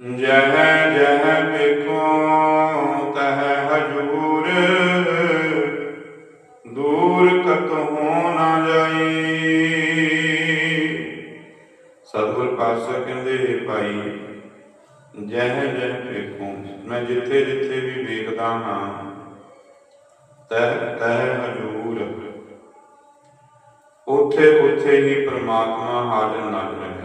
ਜਹ ਜਹ ਵੇਖੋ ਤਹ ਹਜੂਰ, ਦੂਰ ਕਤਹੂ ਨਾ ਜਾਈ। ਸਤਿਗੁਰ ਪਾਤਸ਼ਾਹ ਕਹਿੰਦੇ, "ਹੇ ਭਾਈ ਜਹ ਜਹ ਵੇਖੋ ਮੈਂ ਜਿੱਥੇ ਜਿੱਥੇ ਵੀ ਵੇਖਦਾ ਹਾਂ, ਤਹ ਤਹ ਹਜੂਰ। ਉਥੇ ਉਥੇ ਹੀ ਪ੍ਰਮਾਤਮਾ ਹਾਜ਼ਰ ਨਾਜ਼ਰ ਹੈ।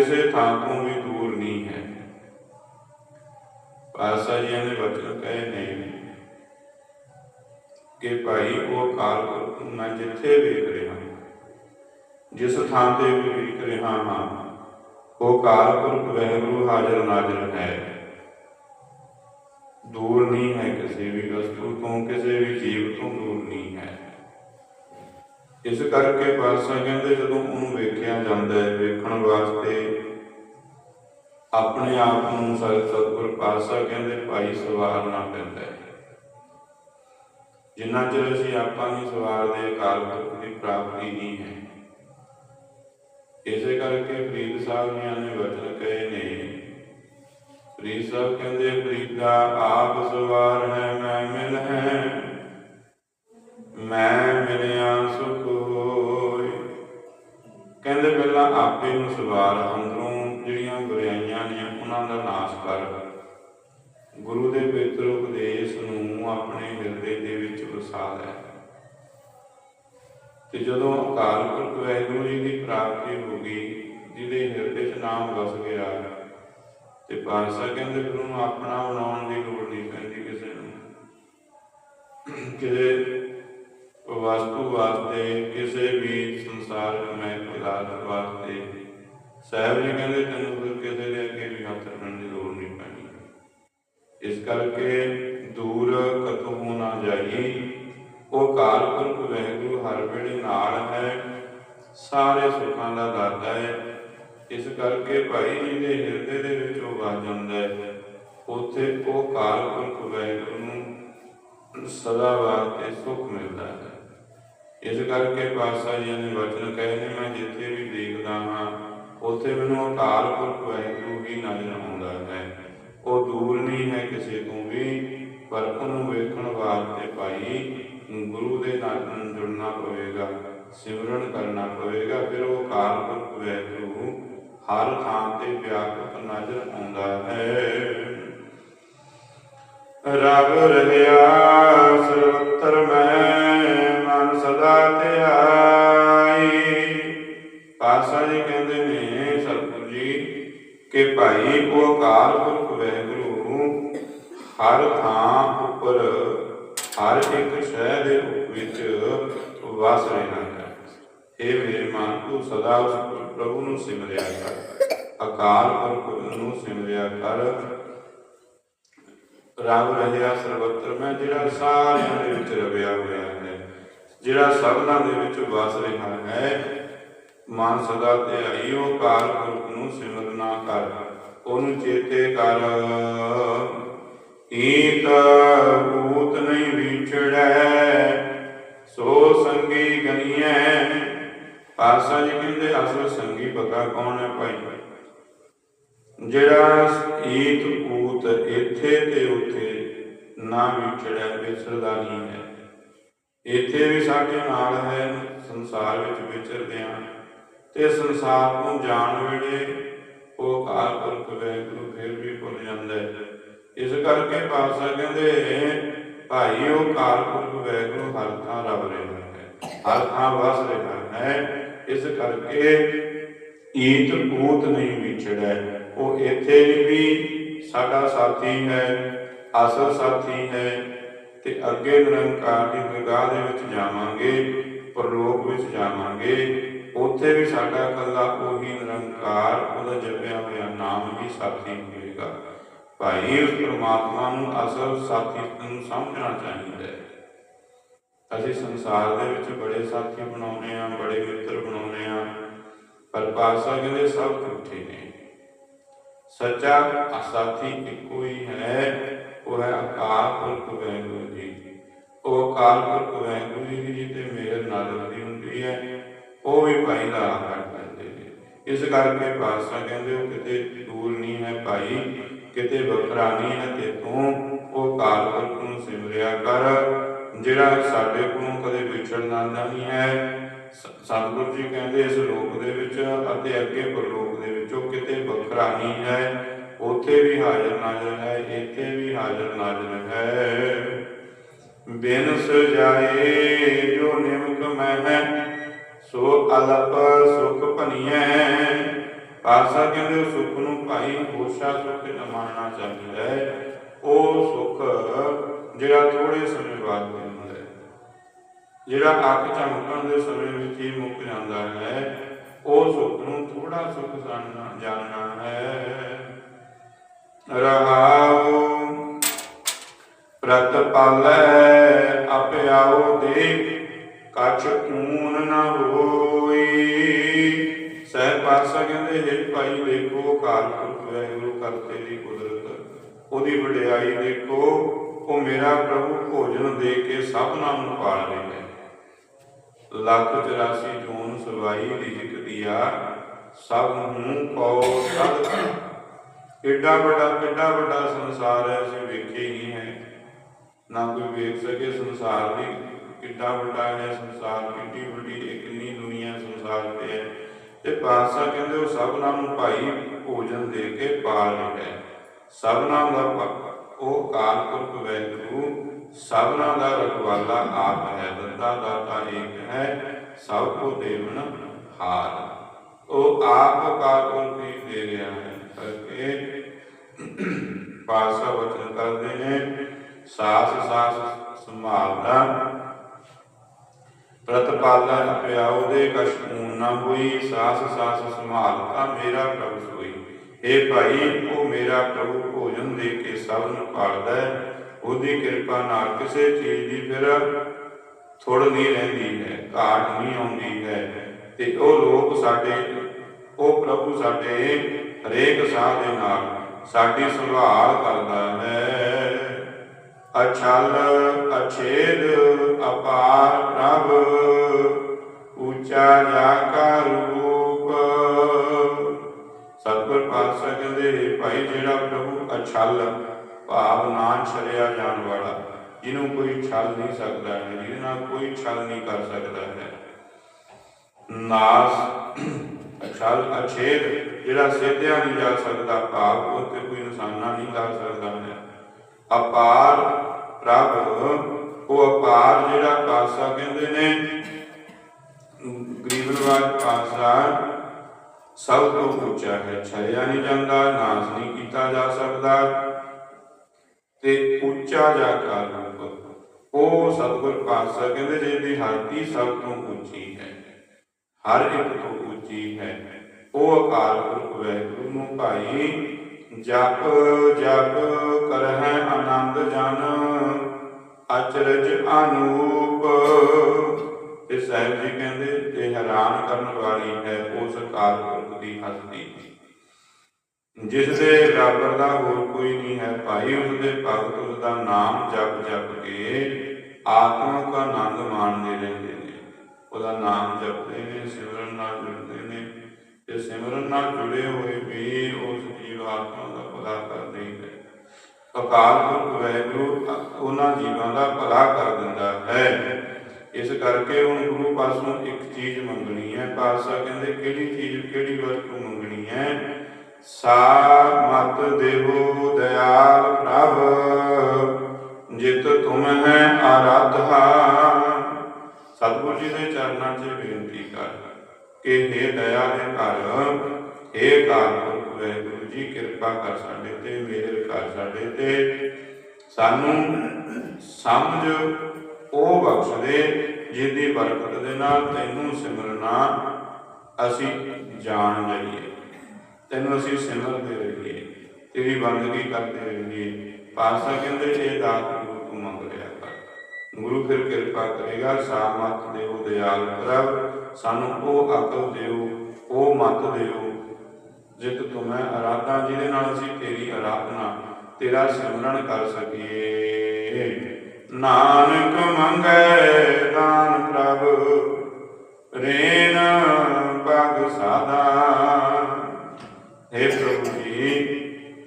ਕਿਸੇ ਥਾਂ ਤੋਂ ਵੀ ਦੂਰ ਨਹੀਂ ਹੈ ਪਾਸਾ ਜੀ ਨੇ ਵਚਨ ਕਹੇ ਨੇ ਕਿ ਭਾਈ ਉਹ ਅਕਾਲ ਪੁਰਖ ਨੂੰ ਮੈਂ ਜਿੱਥੇ ਵੇਖ ਰਿਹਾ ਜਿਸ ਥਾਂ ਤੇ ਵੀ ਵੇਖ ਰਿਹਾ ਹਾਂ ਉਹ ਅਕਾਲ ਪੁਰਖ ਵਾਹਿਗੁਰੂ ਹਾਜ਼ਰ ਨਾਜ਼ਰ ਹੈ ਦੂਰ ਨਹੀਂ ਹੈ ਕਿਸੇ ਵੀ ਵਸਤੂ ਤੋਂ ਕਿਸੇ ਵੀ ਜੀਵ ਤੋਂ ਦੂਰ ਨਹੀਂ ਹੈ ਇਸ ਕਰਕੇ ਪਾਤਸ਼ਾਹ ਕਹਿੰਦੇ ਜਦੋਂ ਉਹਨੂੰ ਵੇਖਿਆ ਜਾਂਦਾ ਹੈ, ਵੇਖਣ ਵਾਸਤੇ ਆਪਣੇ ਆਪ ਨੂੰ ਸਤ ਸਤਿਗੁਰ ਪਾਤਸ਼ਾਹ ਕਹਿੰਦੇ ਭਾਈ ਸਵਾਰਨਾ ਪੈਂਦਾ ਹੈ। ਜਿੰਨਾ ਚਿਰ ਅਸੀਂ ਆਪਾਂ ਨਹੀਂ ਸਵਾਰਦੇ ਅਕਾਲ ਪੁਰਖ ਦੀ ਪ੍ਰਾਪਤੀ ਨਹੀਂ ਹੈ। ਇਸੇ ਕਰਕੇ ਫਰੀਦ ਸਾਹਿਬ ਜੀ ਨੇ ਵਚਨ ਕਹੇ ਨੇ, ਫਰੀਦ ਸਾਹਿਬ ਕਹਿੰਦੇ, ਫਰੀਦਾ ਆਪ ਸਵਾਰ ਹੈ, ਮੈਂ ਮਿਲ ਹੈ। ਮੈਂ ਮਿਲਿਆ ਸੁਖ ਹੋਏ। ਕਹਿੰਦੇ ਪਹਿਲਾਂ ਆਪੇ ਨੂੰ ਸਵਾਰ ਅੰਦਰੋਂ ਜਿਹੜੀਆਂ ਬੁਰਾਈਆਂ ਨੇ ਉਹਨਾਂ ਦਾ ਨਾਸ਼ ਕਰ। ਗੁਰੂ ਦੇ ਪਵਿੱਤਰ ਉਪਦੇਸ਼ ਨੂੰ ਆਪਣੇ ਹਿਰਦੇ ਦੇ ਵਿੱਚ ਵਸਾ ਲੈ। ਤੇ ਜਦੋਂ ਅਕਾਲ ਪੁਰਖ ਵਾਹਿਗੁਰੂ ਜੀ ਦੀ ਪ੍ਰਾਪਤੀ ਹੋ ਗਈ, ਜਿਹਦੇ ਹਿਰਦੇ 'ਚ ਨਾਮ ਵਸ ਗਿਆ, ਤੇ ਪਾਤਸ਼ਾਹ ਕਹਿੰਦੇ ਫਿਰ ਉਹਨੂੰ ਆਪਣਾ ਬਣਾਉਣ ਦੀ ਲੋੜ ਨਹੀਂ ਪੈਂਦੀ ਕਿਸੇ ਨੂੰ। ਕਿਸੇ ਵਸਤੂ ਵਾਸਤੇ, ਕਿਸੇ ਵੀ ਸੰਸਾਰਕ ਮੈਂ ਪਦਾਰਥ ਵਾਸਤੇ। ਸਾਹਿਬ ਜੀ ਕਹਿੰਦੇ, ਤੈਨੂੰ ਫਿਰ ਕਿਸੇ ਦੇ ਅੱਗੇ ਵੀ ਹੱਥ ਰੱਖਣ ਦੀ ਲੋੜ ਨਹੀਂ ਪੈਣੀ। ਇਸ ਕਰਕੇ ਦੂਰ ਕਤਹੂ ਨਾ ਜਾਈਏ। ਉਹ ਕਾਲ ਪੁਰਖ ਵਾਹਿਗੁਰੂ ਹਰ ਵੇਲੇ ਨਾਲ ਹੈ, ਸਾਰੇ ਸੁੱਖਾਂ ਦਾ ਦਾਤਾ ਹੈ। ਇਸ ਕਰਕੇ ਭਾਈ ਜੀ ਦੇ ਹਿਰਦੇ ਦੇ ਵਿੱਚ ਉਹ ਵਸ ਜਾਂਦਾ ਹੈ। ਉੱਥੇ ਉਹ ਕਾਲ ਪੁਰਖ ਵਾਹਿਗੁਰੂ ਨੂੰ ਸਦਾ ਵਾਸਤੇ ਸੁੱਖ ਮਿਲਦਾ ਹੈ। ਇਸ ਕਰਕੇ ਪਾਤਸ਼ਾਹ ਜੀ ਨੇ ਵਚਨ ਕਹੇ ਨੇ, ਮੈਂ ਜਿੱਥੇ ਵੀ ਦੇਖਦਾ ਹਾਂ, ਉੱਥੇ ਮੈਨੂੰ ਅਕਾਲ ਪੁਰਖ ਵਾਹਿਗੁਰੂ ਹੀ ਨਜ਼ਰ ਆਉਂਦਾ ਹੈ। ਉਹ ਦੂਰ ਨਹੀਂ ਹੈ ਕਿਸੇ ਤੋਂ ਵੀ, ਪਰ ਉਹਨੂੰ ਵੇਖਣ ਵਾਸਤੇ ਭਾਈ ਗੁਰੂ ਦੇ ਨਾਲ ਜੁੜਨਾ ਪਵੇਗਾ, ਸਿਮਰਨ ਕਰਨਾ ਪਵੇਗਾ। ਫਿਰ ਉਹ ਅਕਾਲ ਪੁਰਖ ਵਾਹਿਗੁਰੂ ਹਰ ਥਾਂ ਤੇ ਵਿਆਪਕ ਨਜ਼ਰ ਆਉਂਦਾ ਹੈ। ਰਬ ਰਹਿਆ ਸਰਵਤਰ ਮੈਂ ਕਿ ਭਾਈ ਉਹ ਅਕਾਲ ਪੁਰਖ ਵਾਹਿਗੁਰੂ ਹਰ ਥਾਂ ਉੱਪਰ, ਹਰ ਇੱਕ ਸ਼ਹਿ ਦੇ ਵਿੱਚ ਵਸ ਰਿਹਾ ਹੈ। ਇਹ ਮੇਰੇ ਮਨ, ਤੂੰ ਸਦਾ ਉਸ ਪ੍ਰਭੂ ਨੂੰ ਸਿਮਰਿਆ ਕਰ, ਅਕਾਲ ਪੁਰਖ ਨੂੰ ਸਿਮਰਿਆ ਕਰ। ਰੱਬ ਰਹਿਆ ਸਰਵਤਰ ਮੈਂ, ਜਿਹੜਾ ਸਾਰਿਆਂ ਦੇ ਵਿੱਚ ਰਵਿਆ ਹੋਇਆ ਹੈ, ਜਿਹੜਾ ਸਭਨਾਂ ਦੇ ਵਿੱਚ ਵਸ ਰਿਹਾ ਹੈ ਮਨ ਸਦਾ ਧਿਆਈ ਉਹ ਕਾਲ ਪੁਰਖ ਨੂੰ ਸਿਮਰਨਾ ਕਰ। ਉਹਨੂੰ ਚੇਤੇ ਕਰ। ਈਤ ਭੂਤ ਨਹੀਂ ਵਿਛੜੈ, ਸੋ ਸੰਗੀ ਗਨੀਐ। ਪਾਸਾ ਜੀ ਕਹਿੰਦੇ, ਅਸਲ ਸੰਗੀ ਪਤਾ ਕੌਣ ਹੈ ਭਾਈ? ਜਿਹੜਾ ਈਤ ਭੂਤ ਇੱਥੇ ਤੇ ਉੱਥੇ ਨਾ ਵਿਛੜਿਆ ਵਿਛੜਦਾ ਨਹੀਂ ਹੈ। ਇੱਥੇ ਵੀ ਸਾਡੇ ਨਾਲ ਹੈ, ਸੰਸਾਰ ਵਿੱਚ ਵਿਚਰਦੇ ਆ ਤੇ ਸੰਸਾਰ ਨੂੰ ਜਾਣ ਵੇਲੇ ਉਹ ਕਾਲ ਪੁਰਖ ਵਾਹਿਗੁਰੂ ਫਿਰ ਵੀ ਭੁੱਲ ਜਾਂਦਾ ਇਸ ਕਰਕੇ ਪਾਤਸ਼ਾਹ ਕਹਿੰਦੇ, ਭਾਈ, ਉਹ ਕਾਲ ਪੁਰਖ ਵਾਹਿਗੁਰੂ ਹਰ ਥਾਂ ਰਵ ਰਿਹਾ ਹੈ, ਹਰ ਥਾਂ ਵਸ ਰਿਹਾ ਹੈ। ਇਸ ਕਰਕੇ ਈਤ ਊਤ ਨਹੀਂ ਵਿਛੜੈ ਉਹ ਇੱਥੇ ਵੀ ਸਾਡਾ ਸਾਥੀ ਹੈ, ਅਸਲ ਸਾਥੀ ਹੈ ਤੇ ਅੱਗੇ ਨਿਰੰਕਾਰ ਦੀ ਨਿਗਾਹ ਦੇ ਵਿੱਚ ਜਾਵਾਂਗੇ, ਪਰਲੋਕ ਵਿੱਚ ਜਾਵਾਂਗੇ। ਉੱਥੇ ਵੀ ਸਾਡਾ ਇਕੱਲਾ ਉਹੀ ਨਿਰੰਕਾਰ, ਉਹਦਾ ਜਪਿਆ ਹੋਇਆ ਨਾਮ ਹੀ ਸਾਥੀ ਹੋਏਗਾ ਭਾਈ, ਉਸ ਪ੍ਰਮਾਤਮਾ ਨੂੰ ਅਸਲ ਸਾਥੀ ਨੂੰ ਸਮਝਣਾ ਚਾਹੀਦਾ ਹੈ। ਅਸੀਂ ਸੰਸਾਰ ਦੇ ਵਿੱਚ ਬੜੇ ਸਾਥੀ ਬਣਾਉਨੇ ਆ ਬੜੇ ਮਿੱਤਰ ਬਣਾਉਨੇ ਆ ਪਰ ਪਾਸਾ ਕਹਿੰਦੇ ਸਭ ਝੂਠੇ ਨੇ। ਸੱਚਾ ਸਾਥੀ ਇੱਕੋ ਹੀ ਹੈ, ਉਹ ਹੈ ਅਕਾਲ ਪੁਰਖ ਵੈਗੁਰੂ ਜੀ। ਉਹ ਅਕਾਲ ਪੁਰਖ ਵੈਗੁਰੂ ਜੀ ਤੇ ਮੇਰੇ ਨਾਲ ਦੀ ਹੁੰਦੀ ਹੈ ਉਹ ਵੀ ਭਾਈ ਦਾ ਆਦਰ ਕਰਦੇ ਨੇ। ਇਸ ਕਰਕੇ ਪਾਤਸ਼ਾਹ ਕਹਿੰਦੇ ਉਹ ਕਿਤੇ ਦੂਰ ਨਹੀਂ ਹੈ ਭਾਈ, ਕਿਤੇ ਵੱਖਰਾ ਨਹੀਂ ਹੈ ਤੇ ਤੂੰ ਉਹ ਕਾਲ ਪੁਰਖ ਨੂੰ ਸਿਮਰਿਆ ਕਰ। ਜਿਹੜਾ ਸਾਡੇ ਕੋਲੋਂ ਕਦੇ ਵਿਛੜਨਾ ਨਹੀਂ ਹੈ। ਸਤਿਗੁਰੂ ਜੀ ਕਹਿੰਦੇ ਇਸ ਲੋਕ ਦੇ ਵਿੱਚ ਅਤੇ ਅੱਗੇ ਪਰਲੋਕ ਦੇ ਵਿੱਚ ਉਹ ਕਿਤੇ ਵੱਖਰਾ ਨਹੀਂ ਹੈ। ਉੱਥੇ ਵੀ ਹਾਜ਼ਰ ਨਾਜ਼ਰ ਹੈ, ਇੱਥੇ ਵੀ ਹਾਜ਼ਰ ਨਾਜ਼ਰ ਹੈ। ਬਿਨ ਸਜਾਏ ਜੋ ਨਿਮਕ ਮੈਂ ਸੋ ਅਲਪ ਸੁਖ ਭਨੀਐ। ਪਾਸਾ ਕਹਿੰਦੇ ਸੁਖ ਨੂੰ ਭਾਈ ਹੋਸ਼ਾ ਸੁਖ ਨਾ ਚਾਹੀਦਾ ਹੈ। ਉਹ ਸੁਖ ਜਿਹੜਾ ਥੋੜੇ ਸਮੇਂ ਬਾਅਦ ਮਿਲਦਾ ਹੈ। ਜਿਹੜਾ ਅੱਖ ਚਮਕਣ ਦੇ ਸਮੇਂ ਵਿੱਚ ਹੀ ਮੁੱਕ ਜਾਂਦਾ ਹੈ, ਉਹ ਸੁਖ ਨੂੰ ਥੋੜਾ ਸੁਖ ਜਾਣਨਾ ਜਾਣਨਾ ਹੈ। ਰਹਾਉ ਪ੍ਰਤਪਾਲੈ ਕਛ ਊਨ ਨ ਹੋਈ। ਸਹਿ ਪਾਸਾ ਕਹਿੰਦੇ, ਹੈ ਭਾਈ ਦੇਖੋ ਕਾਲ ਪੁਰਖ ਵਾਹਿਗੁਰੂ ਕਰਤੇ ਦੀ ਕੁਦਰਤ, ਉਹਦੀ ਵਡਿਆਈ ਦੇਖੋ, ਉਹ ਮੇਰਾ ਪ੍ਰਭੂ ਭੋਜਨ ਦੇ ਕੇ ਸਭਨਾਂ ਨੂੰ ਪਾਲ ਰਿਹਾ ਹੈ। ਲੱਖ 84 ਜੂਨ ਸਵਾਈ ਰਿਜਕ ਦਿਆ, ਸਭ ਨੂੰ ਕੋ ਸਦ। ਏਡਾ ਵੱਡਾ, ਕਿੱਡਾ ਵੱਡਾ ਸੰਸਾਰ ਹੈ, ਅਸੀਂ ਵੇਖੇ ਹੀ ਹੈ। ਨਾ ਕੋਈ ਵੇਖ ਸਕੇ ਸੰਸਾਰ ਦੀ। ਕਿੱਡਾ ਵੱਡਾ ਹੈ ਸੰਸਾਰ ਕਿੱਡੀ ਵੱਡੀ ਇਹ ਕਿੰਨੀ ਦੁਨੀਆ ਸੰਸਾਰ ਤੇ ਹੈ। ਤੇ ਪਾਤਸ਼ਾਹ ਕਹਿੰਦੇ ਉਹ ਸਭਨਾਂ ਨੂੰ ਭਾਈ ਭੋਜਨ ਦੇ ਕੇ ਪਾਲ ਹੈ। ਸਭਨਾਂ ਦਾ ਉਹ ਕਾਲ ਵੈਗੁਰੂ ਸਭਨਾਂ ਦਾ ਰਖਵਾਲਾ ਆਪ ਹੈ ਦੰਦਾ ਦਾਤਾ ਏਕ ਹੈ, ਸਭ ਕੋ ਦੇਵਨ ਹਾਰ। ਉਹ ਆਪ ਕਾਲ ਹੀ ਦੇ ਰਿਹਾ ਹੈ। ਕਰਕੇ ਪਾਸਾ ਵਚਨ ਕਰਦੇ ਨੇ, ਸਾਸ ਸਾਸ ਸੰਭਾਲਦਾ ਪ੍ਰਤਪਾਲਨ ਪਿਆਉ ਦੇ ਕਸ਼ਮੂਨ ਨਾ ਹੋਈ। ਸਾਸ ਸਾਸ ਸੰਭਾਲਤਾ ਮੇਰਾ ਪ੍ਰਭੂ ਸੋਈ। ਇਹ ਭਾਈ, ਉਹ ਮੇਰਾ ਪ੍ਰਭੂ ਭੋਜਨ ਦੇ ਕੇ ਸਭ ਨੂੰ ਪਾਲਦਾ ਹੈ। ਉਹਦੀ ਕਿਰਪਾ ਨਾਲ ਕਿਸੇ ਚੀਜ਼ ਦੀ ਫਿਰ ਥੋੜ ਨਹੀਂ ਰਹਿੰਦੀ ਹੈ, ਘਾਟ ਨਹੀਂ ਆਉਂਦੀ ਹੈ। ਤੇ ਉਹ ਲੋਕ ਸਾਡੇ, ਉਹ ਪ੍ਰਭੂ ਸਾਡੇ ਹਰੇਕ ਸਾਹ ਦੇ ਨਾਲ ਸਾਡੀ ਸੰਭਾਲ ਕਰਦਾ ਹੈ। ਅਛਲ ਅਛੇਦ ਅਪਾਰ ਪ੍ਰਭ, ਉੱਚਾ ਜਾ ਕਾ ਰੂਪ। ਸਤਿਗੁਰ ਪਾਤਸ਼ਾਹ ਕਹਿੰਦੇ ਭਾਈ, ਜਿਹੜਾ ਪ੍ਰਭੂ ਅਛਲ, ਭਾਵ ਨਾ ਛਲਿਆ ਜਾਣ ਵਾਲਾ, ਜਿਹਨੂੰ ਕੋਈ ਛਲ ਨਹੀਂ ਸਕਦਾ ਹੈ, ਜਿਹਦੇ ਨਾਲ ਕੋਈ ਛਲ ਨਹੀਂ ਕਰ ਸਕਦਾ ਹੈ। ਨਾਸ, ਅਛਲ, ਅਛੇਦ, ਜਿਹੜਾ ਸੇਧਿਆ ਨਹੀਂ ਜਾ ਸਕਦਾ, ਭਾਵ ਉਹ ਕੋਈ ਨਿਸ਼ਾਨਾ ਨਹੀਂ ਕਰ ਸਕਦਾ ਹੈ। ਅਪਾਰ ਪ੍ਰਭ, ਉਹ ਅਪਾਰ ਜਿਹੜਾ ਪਾਸਾ ਕਹਿੰਦੇ ਨੇ, ਗਰੀਬ ਨਿਵਾਜ ਪਾਸਾ, ਸਭ ਤੋਂ ਉੱਚਾ ਹੈ ਛਲਿਆ ਨਹੀਂ ਜਾਂਦਾ, ਨਾਸ ਨਹੀਂ ਕੀਤਾ ਜਾ ਸਕਦਾ। ਤੇ ਉੱਚਾ ਜਾ ਕਰ ਉਹ ਸਤਿਗੁਰ ਪਾਤਸ਼ਾਹ ਕਹਿੰਦੇ ਜਿਹਦੀ ਹਰਤੀ ਸਭ ਤੋਂ ਉੱਚੀ ਹੈ, ਹਰ ਇੱਕ ਤੋਂ ਉੱਚੀ ਹੈ। ਉਹ ਅਕਾਲ ਪੁਰਖ ਵਾਹਿਗੁਰੂ ਨੂੰ ਭਾਈ ਜਪ ਜਪ ਕਰਹਿ ਆਨੰਦ ਜਨ ਅਚਰਜ ਅਨੂਪ। ਇਹ ਸਾਹਿਬ ਜੀ ਕਹਿੰਦੇ ਤੇ ਹੈਰਾਨ ਕਰਨ ਵਾਲੀ ਹੈ, ਉਸ ਅਕਾਲ ਦੀ ਹਸਤੀ ਜਿਸ ਦੇ ਬਰਾਬਰ ਦਾ ਹੋਰ ਕੋਈ ਨਹੀਂ ਹੈ, ਭਾਈ ਉਸ ਦੇ ਭਗਤ ਉਸ ਦਾ ਨਾਮ ਜਪ ਜਪ ਕੇ ਆਤਮਿਕ ਆਨੰਦ ਮਾਣਦੇ ਰਹਿੰਦੇ ਨੇ। ਉਹਦਾ ਨਾਮ ਜਪਦੇ ਨੇ, ਸਿਮਰਨ ਨਾਲ ਜੁੜਦੇ ਨੇ ਤੇ ਸਿਮਰਨ ਨਾਲ ਜੁੜੇ ਹੋਏ ਵੀ ਉਸ ਜੀਵ ਆਤਮਾ ਦਾ ਭਲਾ ਕਰਦੇ ਹੀ ਨੇ ਅਕਾਲ ਪੁਰਖ ਵਾਹਿਗੁਰੂ ਉਹਨਾਂ ਜੀਵਾਂ ਦਾ ਭਲਾ ਕਰ ਦਿੰਦਾ ਹੈ। ਇਸ ਕਰਕੇ ਹੁਣ ਗੁਰੂ ਪਾਸੋਂ ਇੱਕ ਚੀਜ਼ ਮੰਗਣੀ ਹੈ। ਪਾਤਸ਼ਾਹ ਕਹਿੰਦੇ, ਕਿਹੜੀ ਚੀਜ਼, ਕਿਹੜੀ ਵਸਤੂ ਮੰਗਣੀ ਹੈ? ਸਾ ਮਤ ਦੇਵੋ ਦਿਆਲ ਪ੍ਰਭ। ਜਿਤ ਤੁਮ ਹੈ ਆਰਾਧਾ ਸਤਿਗੁਰੂ ਜੀ ਦੇ ਚਰਨਾਂ 'ਚ ਬੇਨਤੀ ਕਰ ਕਿ हे ਦਇਆ ਦੇ ਘਰ? हे ਕਾਲ ਪੁਰਖ ਵਾਹਿਗੁਰੂ ਜੀ, ਕਿਰਪਾ ਕਰ ਸਾਡੇ ਤੇ, ਮਿਹਰ ਕਰ ਸਾਡੇ ਤੇ। ਸਾਨੂੰ ਸਮਝ ਉਹ ਬਖਸ਼ ਦੇ ਜਿਹਦੀ ਬਰਕਤ ਦੇ ਨਾਲ ਤੈਨੂੰ ਸਿਮਰਨਾ ਅਸੀਂ ਜਾਣ ਲਈਏ ਤੈਨੂੰ ਅਸੀਂ ਸਿਮਰਦੇ ਰਹੀਏ। ਤੇਰੀ ਬੰਦਗੀ ਕਰਦੇ ਰਹੀਏ। ਪਾਸਾ ਕਹਿੰਦੇ, ਇਹ ਦਾਤ ਤੂੰ ਮੰਗ ਲਿਆ। ਗੁਰੂ ਫਿਰ ਕਿਰਪਾ ਕਰੇਗਾ ਸਾਮਤ ਦੇਵ ਦਿਆਲ ਪ੍ਰਭ, ਸਾਨੂੰ ਉਹ ਅਕਲ ਦਿਓ, ਉਹ ਮਤ ਦਿਓ, ਜਿਤ ਤੁਮੈ ਅਰਾਧਨਾ, ਜਿਹਦੇ ਨਾਲ ਅਸੀਂ ਤੇਰੀ ਅਰਾਧਨਾ, ਤੇਰਾ ਸਿਮਰਨ ਕਰ ਸਕੀਏ। ਨਾਨਕ ਮੰਗੈ ਦਾਨ ਪ੍ਰਭ, ਰੇਨ ਪਗ ਸਾਦਾ हे ਪ੍ਰਭੂ ਜੀ,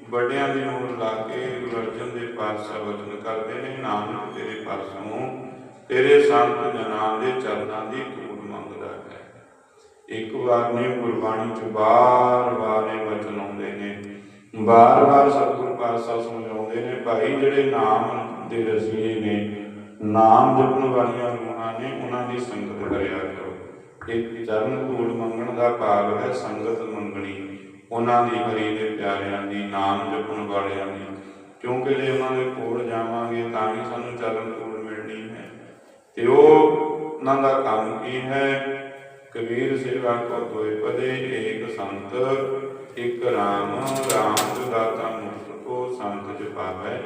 ਵੱਡਿਆਂ ਦੀ ਮੋਹਰ ਲਾ ਕੇ ਪਾਤਸ਼ਾਹ ਵਚਨ ਕਰਦੇ ਨੇ ਨਾਨਕ ਤੇਰੇ ਪਾਸੋਂ ਤੇਰੇ ਸੰਤ ਜਨਾਂ ਦੇ ਚਰਨਾਂ ਦੀ ਧੂੜ ਮੰਗਦਾ ਹੈ। ਇੱਕ ਵਾਰ ਨਹੀਂ ਗੁਰਬਾਣੀ ਚ ਬਾਰ-ਬਾਰ ਇਹ ਵਚਨ ਆਉਂਦੇ ਨੇ। ਬਾਰ-ਬਾਰ ਸਤਿਗੁਰ ਪਾਤਸ਼ਾਹ ਸਮਝਾਉਂਦੇ ਨੇ, ਭਾਈ, ਜਿਹੜੇ ਨਾਮ ਦੇ ਰਸੀਏ ਨੇ, ਨਾਮ ਜਪਣ ਵਾਲੀਆਂ ਰੂਹਾਂ ਨੇ, ਉਹਨਾਂ ਦੀ ਸੰਗਤ ਕਰਿਆ ਕਰੋ। ਇੱਕ ਚਰਨ ਧੂੜ ਮੰਗਣ ਦਾ ਭਾਗ ਹੈ ਸੰਗਤ ਮੰਗਣੀ। ਉਹਨਾਂ ਦੀ ਹਰੀ ਦੇ ਪਿਆਰਿਆਂ ਦੀ, ਨਾਮ ਜਪਣ ਵਾਲਿਆਂ ਦੀ। ਕਿਉਂਕਿ ਜੇ ਉਹਨਾਂ ਦੇ ਕੋਲ ਜਾਵਾਂਗੇ ਤਾਂ ਹੀ ਸਾਨੂੰ ਚਰਨ ਧੂੜ ਮਿਲਣੀ ਹੈ। ਤੇ ਉਹ ਉਹਨਾਂ ਦਾ ਕੰਮ ਕੀ ਹੈ? ਕਬੀਰ ਸੇਵਾ ਕੋ ਦੋਇ ਪਦੇ ਏਕ ਸੰਤ, ਇੱਕ ਰਾਮ ਰਾਮ ਜੁਦਾਤਾ ਮੁਕਤ ਕੋ ਸੰਤ ਜਪਾਵੇ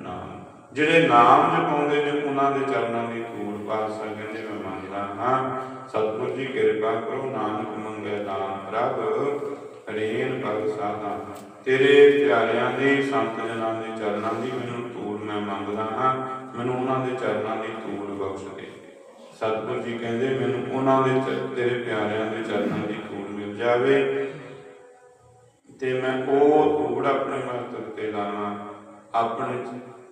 ਨਾਮ। ਜਿਹੜੇ ਨਾਮ ਜਪਾਉਂਦੇ ਨੇ, ਉਹਨਾਂ ਦੇ ਚਰਨਾਂ ਦੀ ਧੂੜ ਪਾ ਕਹਿੰਦੇ ਮੈਂ ਮੰਨਦਾ ਹਾਂ। ਸਤਿਗੁਰ ਜੀ ਕਿਰਪਾ ਕਰੋ, ਨਾਨਕ ਮੰਗੇ ਦਾਨ ਪ੍ਰਭ। ਰੇਨ ਭਗ ਸਾਧਾ। ਤੇਰੇ ਪਿਆਰਿਆਂ ਦੀ ਸੰਤ ਜਨਾਂ ਦੇ ਚਰਨਾਂ ਦੀ ਮੈਨੂੰ ਧੂੜ ਮੈਂ ਮੰਗਦਾ ਹਾਂ। ਮੈਨੂੰ ਉਹਨਾਂ ਦੇ ਚਰਨਾਂ ਦੀ ਧੂੜ ਬਖਸ਼ ਦੇ। ਸਤਿਗੁਰ ਜੀ ਕਹਿੰਦੇ, ਮੈਨੂੰ ਉਹਨਾਂ ਦੇ ਤੇਰੇ ਪਿਆਰਿਆਂ ਦੇ ਚਰਨਾਂ ਦੀ ਧੂੜ ਮਿਲ ਜਾਵੇ ਤੇ ਮੈਂ ਉਹ ਧੂੜ ਆਪਣੇ ਮਸਤਕ ਤੇ ਲਾਵਾਂ। ਆਪਣੇ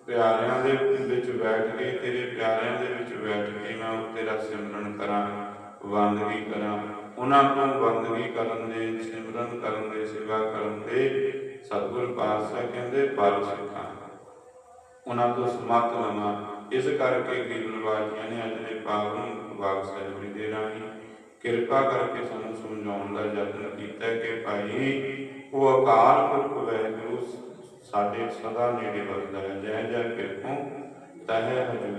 ਪਿਆਰਿਆਂ ਦੇ ਵਿੱਚ ਬੈਠ ਕੇ, ਤੇਰੇ ਪਿਆਰਿਆਂ ਦੇ ਵਿੱਚ ਬੈਠ ਕੇ ਮੈਂ ਤੇਰਾ ਸਿਮਰਨ ਕਰਾਂ। ਬੰਦਗੀ ਕਰਾਂ, ਉਹਨਾਂ ਤੋਂ ਬੰਦਗੀ ਕਰਨ ਦੇ, ਸਿਮਰਨ ਕਰਨ ਦੇ, ਸੇਵਾ ਕਰਨ ਦੇ ਸਤਿਗੁਰ ਪਾਤਸ਼ਾਹ ਕਹਿੰਦੇ ਬਲ ਸਿੱਖਾਂ। ਉਹਨਾਂ ਤੋਂ ਸਮਤ ਲਵਾਂ। ਇਸ ਕਰਕੇ ਗੁਰੂ ਨਿਵਾਸੀਆਂ ਨੇ ਅੱਜ ਦੇ ਪਾਵਨ ਵਾਕ ਸਾਹਿਬ ਦੇ ਰਾਹੀਂ ਕਿਰਪਾ ਕਰਕੇ ਸਾਨੂੰ ਸਮਝਾਉਣ ਦਾ ਯਤਨ ਕੀਤਾ ਕਿ ਭਾਈ, ਉਹ ਅਕਾਲ ਪੁਰਖ ਵਾਹਿਗੁਰੂ ਸਾਡੇ ਸਦਾ ਨੇੜੇ ਵਸਦਾ ਹੈ। ਜੈ ਜੈ ਕਿਰਪੋਂ, ਤਹਿ ਹਜੂ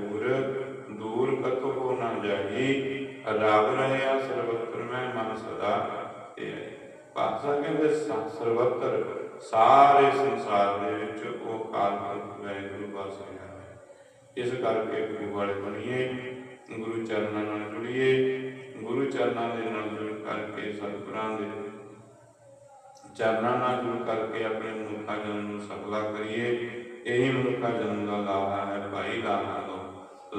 ਜਾਈ ਰਬ ਸਰਵਤਰ ਮੈਂ ਮਨ ਸਦਾ ਤੇ ਪਾਸਾ ਕਹਿੰਦੇ ਸਰਵਤਰ ਸਾਰੇ ਸੰਸਾਰ ਦੇ ਵਿੱਚ ਉਹ ਅਕਾਲ ਪੁਰਖ ਵਸ ਰਿਹਾ ਹੈ। ਇਸ ਕਰਕੇ ਗੁਰੂ ਵਾਲੇ ਬਣੀਏ, ਗੁਰੂ ਚਰਨਾਂ ਨਾਲ ਜੁੜੀਏ, ਗੁਰੂ ਚਰਨਾਂ ਦੇ ਨਾਲ ਜੁੜ ਕਰਕੇ ਸਤਿਗੁਰਾਂ ਦੇ ਚਰਨਾਂ ਨਾਲ ਜੁੜ ਕਰਕੇ ਆਪਣੇ ਮਨੁੱਖਾ ਜਨਮ ਨੂੰ ਸਫਲਾ ਕਰੀਏ। ਇਹੀ ਮਨੁੱਖਾ ਜਨਮ ਦਾ ਲਾਹਾ ਹੈ, ਭਾਈ ਲਾਹਾ ਲੋ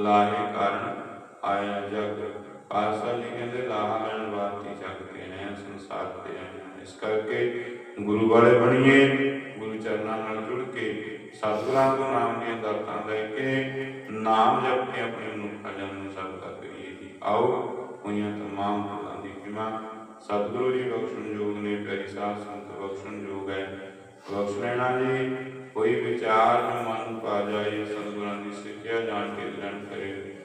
ਲਾਹੇ ਕਾਰਨ ਆਇਆ ਜਗ ਪਾਸਾ ਜੀ ਕਹਿੰਦੇ ਲਾਹਾ ਲੈਣ ਵਾਸਤੇ ਜਗ ਤੇ ਆਏ ਹਾਂ, ਸੰਸਾਰ ਤੇ ਆਏ ਹਾਂ। ਇਸ ਕਰਕੇ ਗੁਰੂ ਵਾਲੇ ਬਣੀਏ ਗੁਰੂ ਚਰਨਾਂ ਨਾਲ ਜੁੜ ਕੇ ਸਤਿਗੁਰਾਂ ਤੋਂ ਨਾਮ ਦੀਆਂ ਦਾਤਾਂ ਲੈ ਕੇ ਨਾਮ ਜਪ ਕੇ ਆਪਣੇ ਮਨੁੱਖਾ ਜਨਮ ਨੂੰ ਸਫਲਾ ਕਰੀਏ ਜੀ। ਆਓ ਹੋਈਆਂ ਤਮਾਮ ਭੁੱਲਾਂ ਦੀ ਖਿਮਾ ਸਤਿਗੁਰੂ ਜੀ ਬਖਸ਼ਣ ਯੋਗ ਨੇ ਪਿਆਰੀ ਸਾਧ ਸੰਤ ਬਖਸ਼ਣ ਯੋਗ ਹੈ। ਬਖਸ਼ ਲੈਣਾ ਜੀ। ਕੋਈ ਵਿਚਾਰ ਨੂੰ ਮਨ ਪਾ ਜਾਏ ਸਤਿਗੁਰਾਂ ਦੀ ਸਿੱਖਿਆ ਜਾਣ ਕੇ ਗ੍ਰਹਿਣ ਕਰੇ।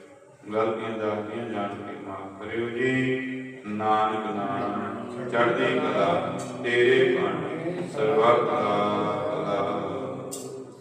ਗਲਤੀਆਂ ਦਾਤੀਆਂ ਜਾਣ ਕੇ ਮਾਫ ਕਰਿਓ ਜੀ। ਨਾਨਕ ਨਾਮ, ਚੜ੍ਹਦੀ ਕਲਾ ਤੇਰੇ ਭਾਣੇ, ਸਰਬਤ ਦਾ।